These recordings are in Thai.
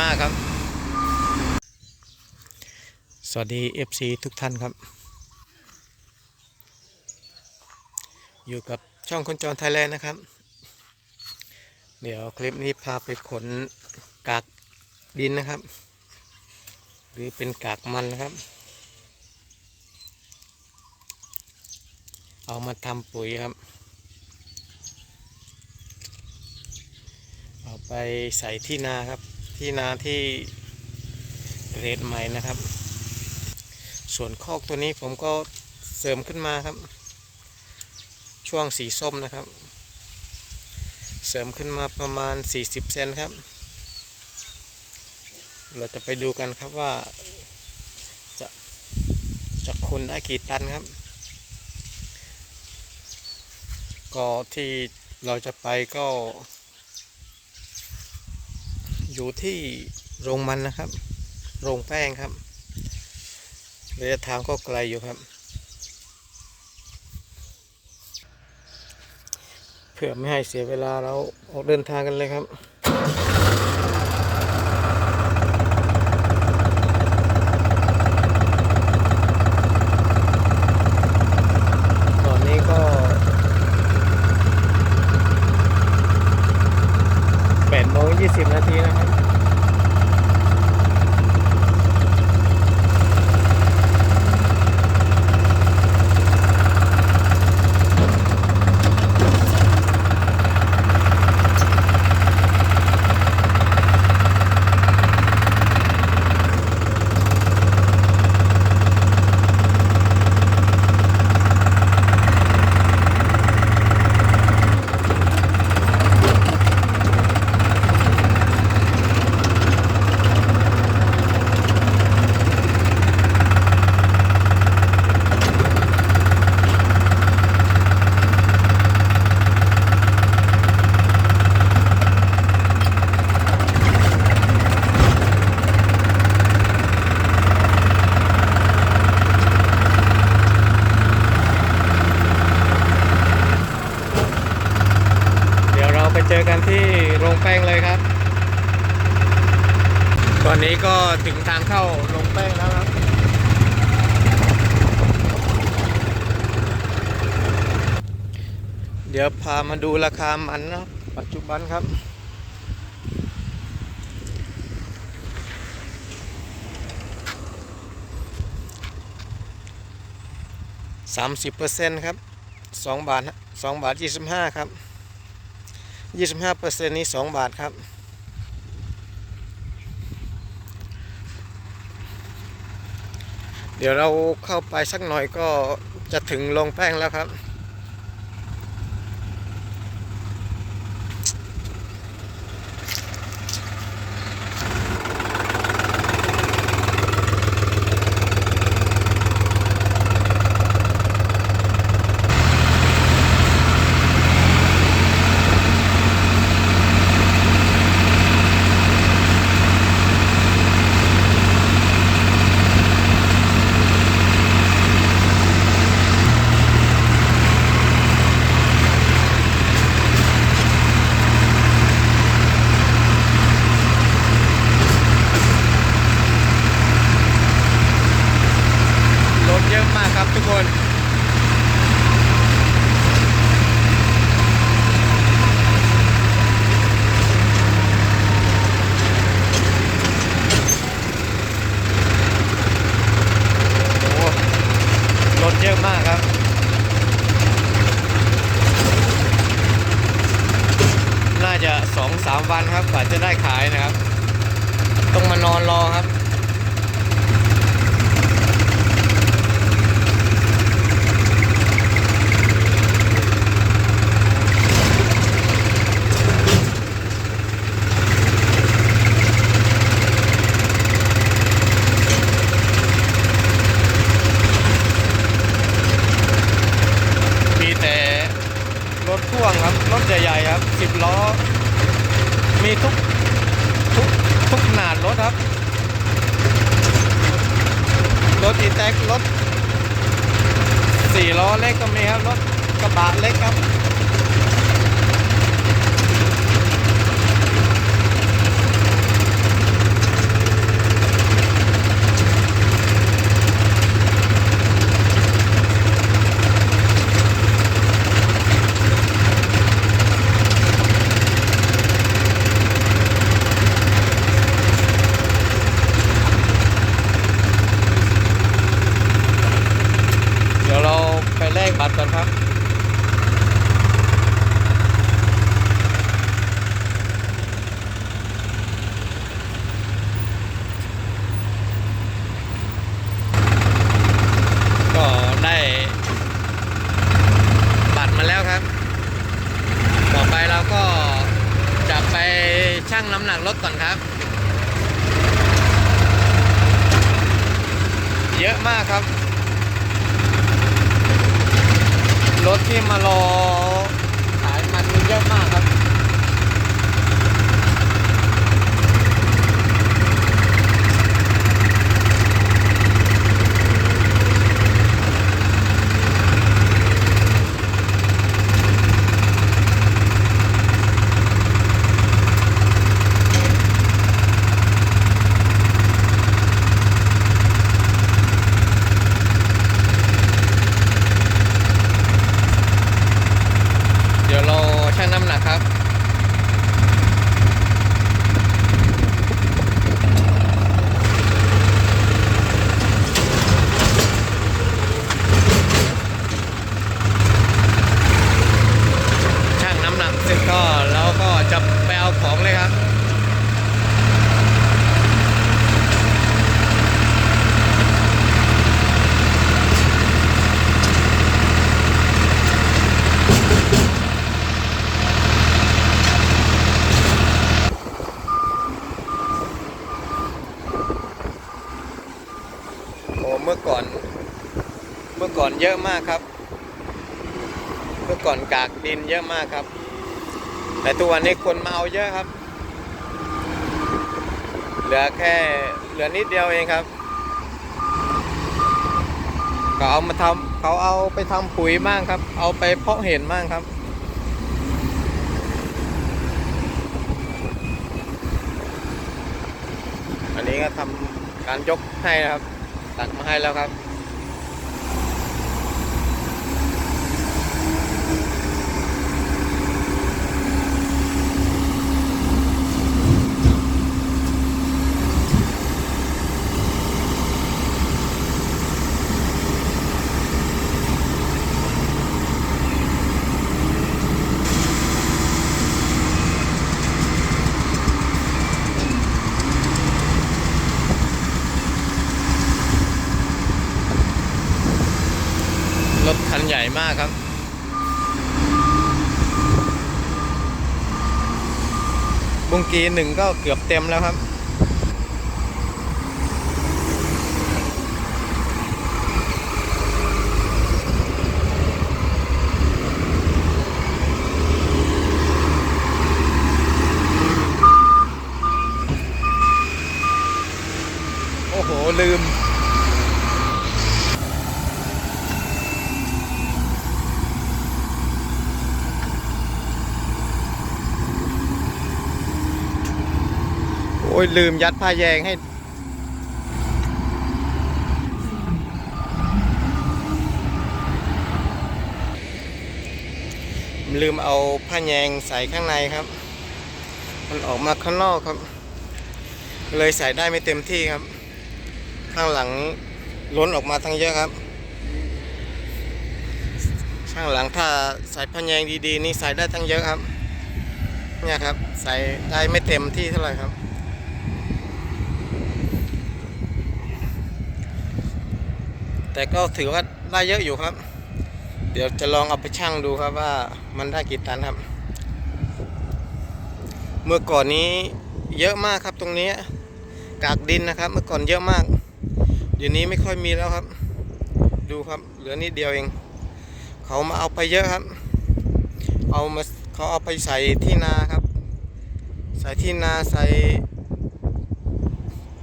มากครับ สวัสดี FC ทุกท่านครับ อยู่กับช่องคนจรไทยแลนด์นะครับ เดี๋ยวคลิปนี้พาไปขนกากดินนะครับ หรือเป็นกากมันนะครับ เอามาทำปุ๋ยครับเอาไปใส่ที่นาครับ ที่นาที่เกรดใหม่นะครับ ส่วนคอกตัวนี้ผมก็เสริมขึ้นมาครับ ช่วงสีส้มนะครับ เสริมขึ้นมาประมาณ 40 เซนครับ เราจะไปดูกันครับว่า จะจะคนได้กี่ตันครับ ก็ที่เราจะไปก็ อยู่ที่โรงมันนะครับ โรงแป้งครับระยะทางก็ไกลอยู่ครับ เพื่อไม่ให้เสียเวลาเราออกเดินทางกันเลยครับ 20 นาทีนะครับ ถึงทางเข้าโรงแป้งแล้วครับเดี๋ยวพามาดูราคามันนะปัจจุบันครับ สามสิบเปอร์เซ็นต์ครับสองบาทสองบาทยี่สิบห้าครับยี่สิบห้าเปอร์เซ็นต์นี้สองบาทครับ เดี๋ยวเราเข้าไปสักหน่อยก็จะถึงโรงแป้งแล้วครับ รถเยอะมากครับทุกคน โอ้รถเยอะมากครับ น่าจะสองสาม วันครับกว่าจะได้ขายนะครับ ต้องมานอนรอครับมีแต่รถพ่วงครับ รถใหญ่ๆครับสิบล้อ มีทุกทุกทุกขนาดรถครับ รถอีแท็กรถสี่ล้อเล็กก็มีครับ รถกระบะเล็กครับ बात करता มื่อก่อนกากดินเยอะมากครับ แต่ตัวนนี้คนมาเอาเยอะครับ เหลือแค่เหลือนิดเดียวเองครับเขาเอามาทำเขาเอาไปทำปุ๋ยบ้างครับ เอาไปเพาะเห็ดบ้างครับอันนี้ก็ทำการยกให้นะครับ ตักมาให้แล้วครับ มากครับบุงกีหนึ่งก็เกือบเต็มแล้วครับ โอ้โห ลืม โอ้ยลืมยัดผ้าแยงให้ ลืมเอาผ้าแยงใส่ข้างในครับ มันออกมาข้างนอกครับ เลยใส่ได้ไม่เต็มที่ครับ ข้างหลังล้นออกมาทั้งเยอะครับข้างหลังถ้าใส่ผ้าแยงดีๆนี่ใส่ได้ทั้งเยอะครับเนี่ยครับ ใส่ได้ไม่เต็มที่เท่าไหร่ครับ แต่ก็ถือว่าได้เยอะอยู่ครับ เดี๋ยวจะลองเอาไปชั่งดูครับว่ามันได้กี่ตันครับ เมื่อก่อนนี้เยอะมากครับตรงนี้กากดินนะครับ เมื่อก่อนเยอะมากเดี๋ยวนี้ไม่ค่อยมีแล้วครับ ดูครับเหลือนิดเดียวเอง เขามาเอาไปเยอะครับ เอามาเขาเอาไปใส่ที่นาครับ ใส่ที่นาใส่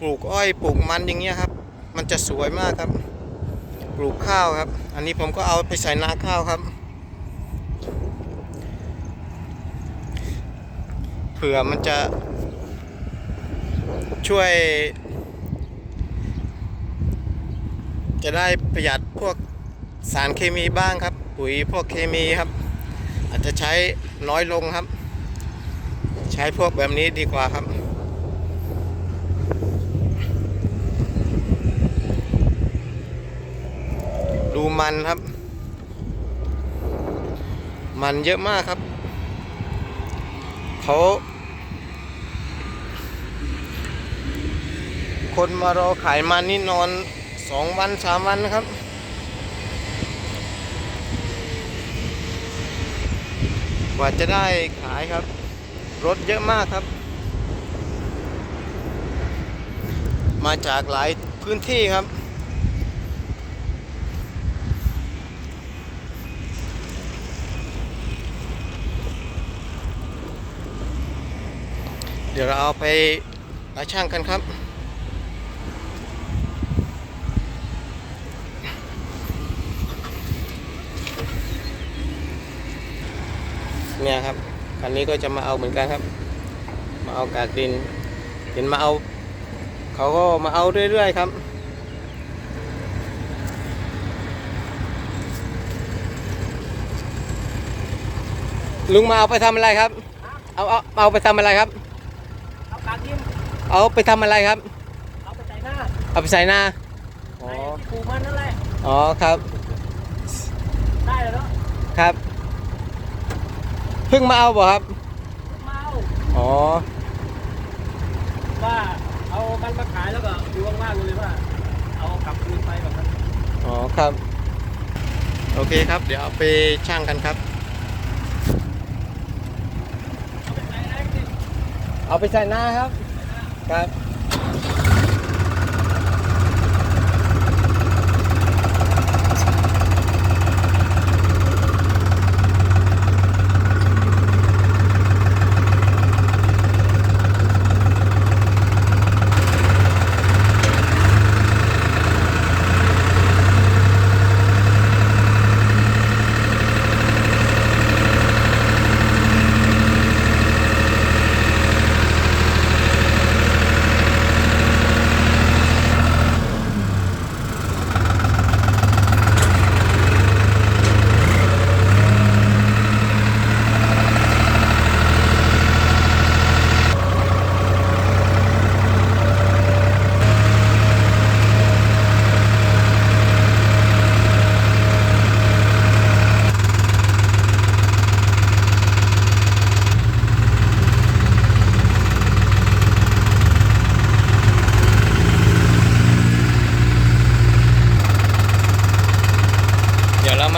ปลูกอ้อยปลูกมันอย่างเงี้ยครับ มันจะสวยมากครับ ปลูกข้าวครับ อันนี้ผมก็เอาไปใส่นาข้าวครับ เผื่อมันจะช่วย จะได้ประหยัดพวกสารเคมีบ้างครับ ปุ๋ยพวกเคมีครับ อาจจะใช้น้อยลงครับ ใช้พวกแบบนี้ดีกว่าครับ มันครับ มันเยอะมากครับเขาคนมารอขายมันนี่นอนสองวันสามวันนะครับ กว่าจะได้ขายครับ รถเยอะมากครับ มาจากหลายพื้นที่ครับ เดี๋ยวเราเอาไปหาช่างกันครับ เนี่ยครับคันนี้ก็จะมาเอาเหมือนกันครับ มาเอากากดินเห็นมาเอา เขาก็มาเอาเรื่อยๆครับลุงมาเอาไปทำอะไรครับ เอาเอาเอาไปทำอะไรครับ เอาไปทำอะไรครับ เอาไปใส่หน้าเอาไปใส่หน้าอ๋อไอ้ที่ปลูกมันนั่นแหละอ๋อครับ ได้แล้วเนาะครับเพิ่งมาเอาบ่ครับมาเอาอ๋อว่าเอามันมาขายแล้วก็ดูว่างๆเลยว่า เอากลับคืนไปแบบนั้นอ๋อครับ โอเคครับ เดี๋ยวเอาไปช่างกันครับ เอาไปใส่ได้สิเอาไปใส่หน้าครับ ค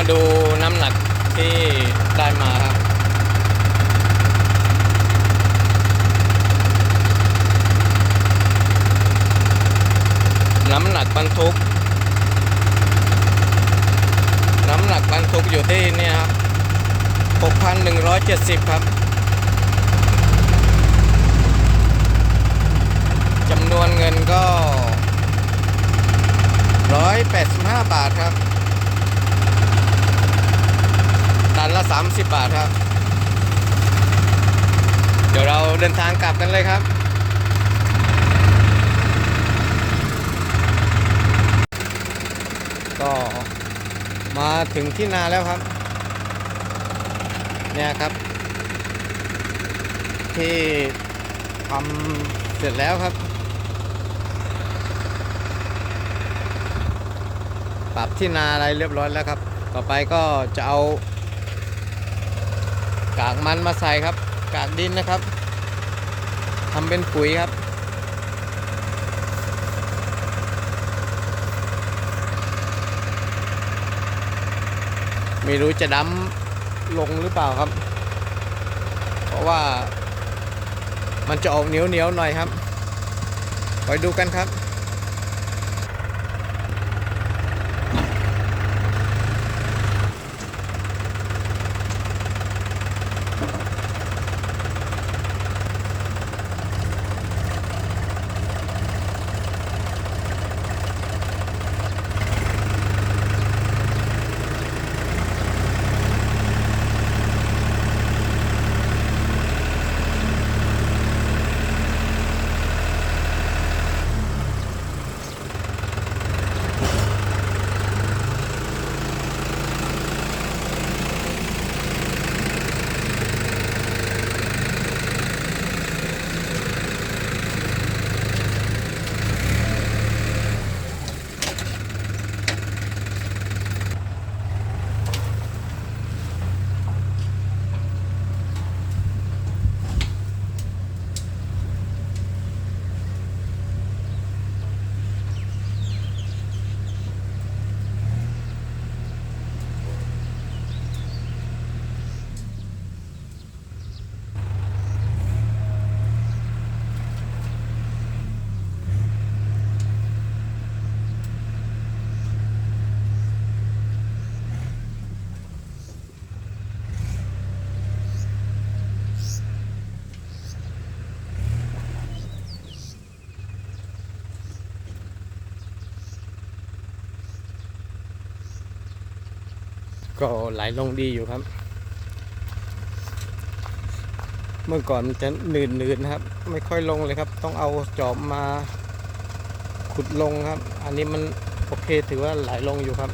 มาดูน้ำหนักที่ได้มาครับน้ำหนักบรรทุก น้ำหนักบรรทุกอยู่ที่นี่ครับ 6,170 ครับ จำนวนเงินก็ 185 บาทครับ ตันละ 30 บาทครับ เดี๋ยวเราเดินทางกลับกันเลยครับ ก็มาถึงที่นาแล้วครับ เนี่ยครับ ที่ทำเสร็จแล้วครับ ปรับที่นาอะไรเรียบร้อยแล้วครับ ต่อไปก็จะเอา กากมันมาใส่ครับ กากดินนะครับทำเป็นปุ๋ยครับ ไม่รู้จะดำลงหรือเปล่าครับ เพราะว่ามันจะออกเหนียวเหนียวๆหน่อยครับ ไปดูกันครับ ก็ไหลลงดีอยู่ครับ เมื่อก่อนมันจะหนืดๆนนะครับ ไม่ค่อยลงเลยครับ ต้องเอาจอบมาขุดลงครับ อันนี้มันโอเคถือว่าไหลลงอยู่ครับ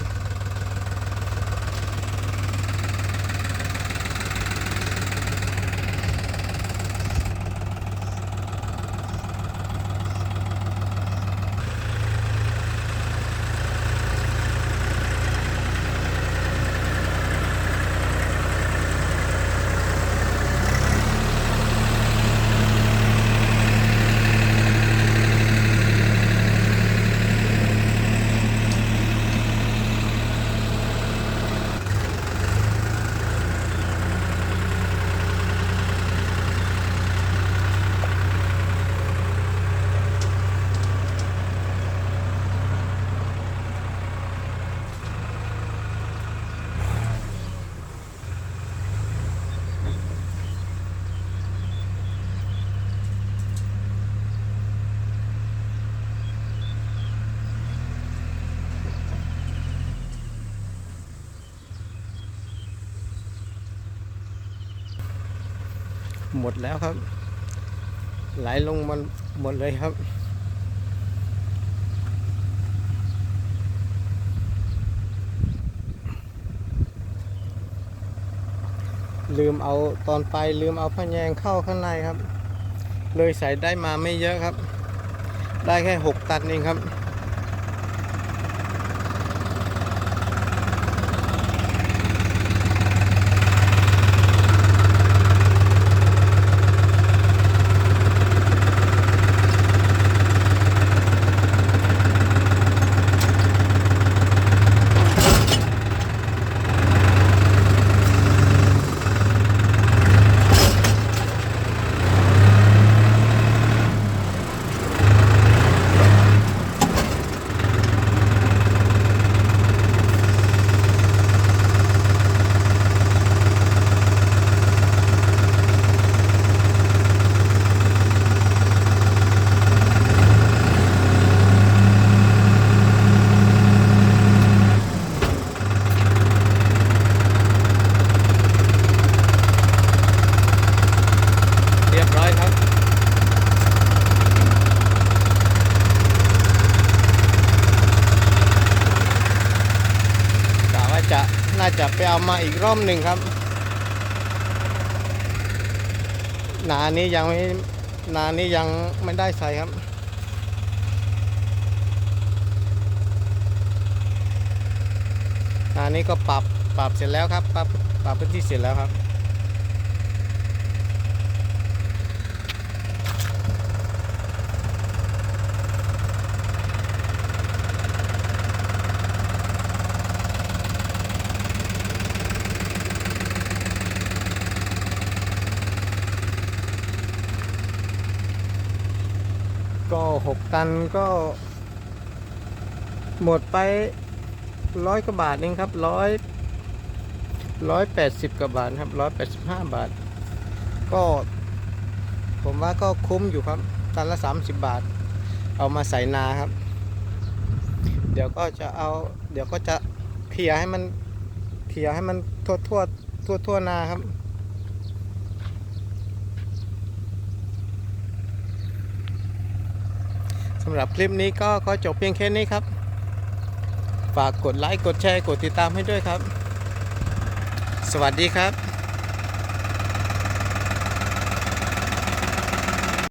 หมดแล้วครับ ไหลลงมันหมดเลยครับ ลืมเอาตอนไปลืมเอาพะแยงเข้าข้างในครับ เลยใส่ได้มาไม่เยอะครับ ได้แค่ 6 ตันเองครับ เรียบร้อยครับ กะว่าจะน่าจะไปเอา มาอีกรอบหนึ่งครับ นานี้ยังไม่นานี้ยังไม่ได้ใส่ครับ นานี้ก็ปรับปรับเสร็จแล้วครับ ปรับปรับพื้นที่เสร็จแล้วครับ ก็หก ตันก็หมดไปร้อยกว่าบาทเองครับร้อยร้อยแปดสิบกว่าบาทครับร้อยแปดสิบห้าบาท ก็ ผมว่าก็คุ้มอยู่ครับ ตันละสามสิบบาท เอามาใส่นาครับ เดี๋ยวก็จะเอา เดี๋ยวก็จะเคลียให้มันเคลียให้มันทั่วทั่วทั่วทั่วนาครับ สำหรับคลิปนี้ก็ขอจบเพียงแค่นี้ครับ ฝากกดไลค์กดแชร์กดติดตามให้ด้วยครับ สวัสดีครับ